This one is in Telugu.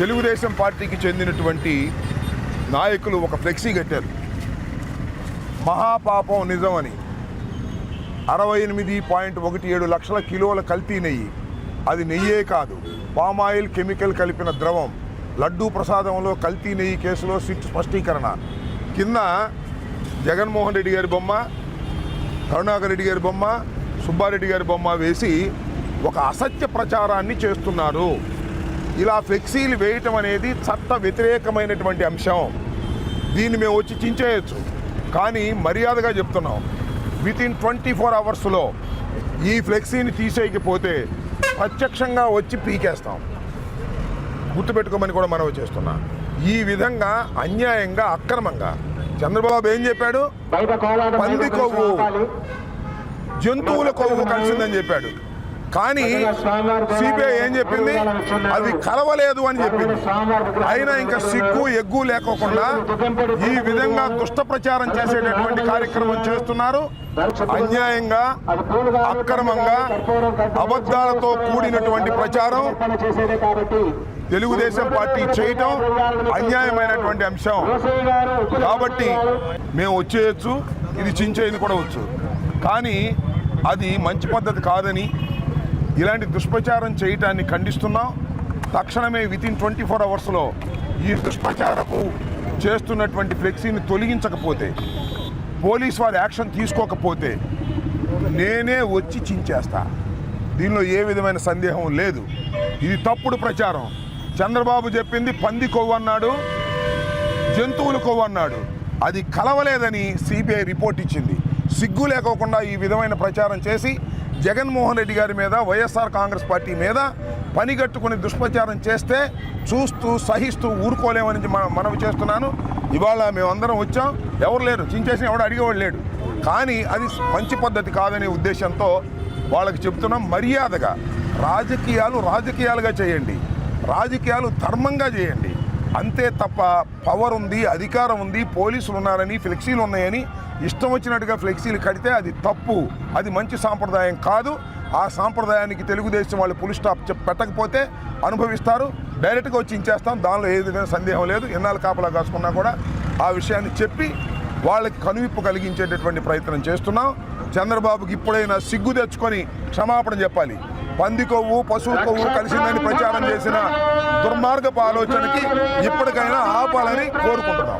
తెలుగుదేశం పార్టీకి చెందినటువంటి నాయకులు ఒక ఫ్లెక్సీ కట్టారు. మహాపాపం నిజమని. అరవై ఎనిమిది పాయింట్ ఒకటి ఏడు లక్షల కిలోల కల్తీ నెయ్యి. అది నెయ్యే కాదు పామాయిల్ కెమికల్ కలిపిన ద్రవం. లడ్డూ ప్రసాదంలో కల్తీ నెయ్యి కేసులో సిట్ స్పష్టీకరణ. కింద జగన్మోహన్ రెడ్డి గారి బొమ్మ కరుణాకర్ రెడ్డి గారి బొమ్మ సుబ్బారెడ్డి గారి బొమ్మ వేసి ఒక అసత్య ప్రచారాన్ని చేస్తున్నారు. ఇలా ఫ్లెక్సీలు వేయటం అనేది చట్ట వ్యతిరేకమైనటువంటి అంశం. దీన్ని మేము వచ్చి చించేయచ్చు. కానీ మర్యాదగా చెప్తున్నాం. విత్ ఇన్ ట్వంటీ ఫోర్ అవర్స్లో ఈ ఫ్లెక్సీని తీసేయకపోతే ప్రత్యక్షంగా వచ్చి పీకేస్తాం. గుర్తుపెట్టుకోమని కూడా మనవి చేస్తున్నా. ఈ విధంగా అన్యాయంగా అక్రమంగా చంద్రబాబు ఏం చెప్పాడు? పంది కొవ్వు. జంతువుల కొవ్వు కలిసిందని చెప్పాడు. కానీ సిబిఐ ఏం చెప్పింది? అది కలవలేదు అని చెప్పింది. అయినా ఇంకా సిగ్గు ఎగ్గు లేకోకుండా ఈ విధంగా దుష్ట ప్రచారం చేసేటటువంటి కార్యక్రమం చేస్తున్నారు. అన్యాయంగా అక్రమంగా అబద్ధాలతో కూడినటువంటి ప్రచారం తెలుగుదేశం పార్టీ చేయటం అన్యాయమైనటువంటి అంశం. కాబట్టి మేము వచ్చేయచ్చు ఇది చించేయని కూడా వచ్చు. కానీ అది మంచి పద్ధతి కాదని ఇలాంటి దుష్ప్రచారం చేయటాన్ని ఖండిస్తున్నాం. తక్షణమే వితిన్ ట్వంటీ ఫోర్ అవర్స్లో ఈ దుష్ప్రచారపు చేస్తున్నటువంటి ఫ్లెక్సీని తొలగించకపోతే పోలీస్ వారు యాక్షన్ తీసుకోకపోతే నేనే వచ్చి చించేస్తా. దీనిలో ఏ విధమైన సందేహం లేదు. ఇది తప్పుడు ప్రచారం. చంద్రబాబు చెప్పింది పంది కొవ్వు అన్నాడు జంతువులు కొవ్వు అన్నాడు. అది కలవలేదని సిబిఐ రిపోర్ట్ ఇచ్చింది. సిగ్గు లేకోకుండా ఈ విధమైన ప్రచారం చేసి జగన్మోహన్ రెడ్డి గారి మీద వైఎస్ఆర్ కాంగ్రెస్ పార్టీ మీద పనిగట్టుకుని దుష్ప్రచారం చేస్తే చూస్తూ సహిస్తూ ఊరుకోలేమని మనవి చేస్తున్నాను. ఇవాళ మేమందరం వచ్చాం. ఎవరు లేరు. చించేసిన ఎవడు అడిగేవాడు లేడు. కానీ అది మంచి పద్ధతి కాదనే ఉద్దేశంతో వాళ్ళకి చెప్తున్నాం మర్యాదగా. రాజకీయాలు రాజకీయాలుగా చేయండి. రాజకీయాలు ధర్మంగా చేయండి. అంతే తప్ప పవర్ ఉంది అధికారం ఉంది పోలీసులు ఉన్నారని ఫ్లెక్సీలు ఉన్నాయని ఇష్టం వచ్చినట్టుగా ఫ్లెక్సీలు కడితే అది తప్పు అది మంచి సాంప్రదాయం కాదు. ఆ సాంప్రదాయానికి తెలుగుదేశం వాళ్ళు పులి స్టాప్ పెట్టకపోతే అనుభవిస్తారు. డైరెక్ట్గా వచ్చి ఇచ్చేస్తాం దానిలో ఏ విధంగా సందేహం లేదు. ఎన్నాళ్ళు కాపలా కాసుకున్నా కూడా ఆ విషయాన్ని చెప్పి వాళ్ళకి కనువిప్పు కలిగించేటటువంటి ప్రయత్నం చేస్తున్నాం. చంద్రబాబుకి ఇప్పుడైనా సిగ్గు తెచ్చుకొని క్షమాపణ చెప్పాలి. పంది కొవ్వు పశువు కొవ్వు కలిసిందని ప్రచారం చేసిన దుర్మార్గపు ఆలోచనకి ఇప్పటికైనా ఆపాలని కోరుకుంటున్నాం.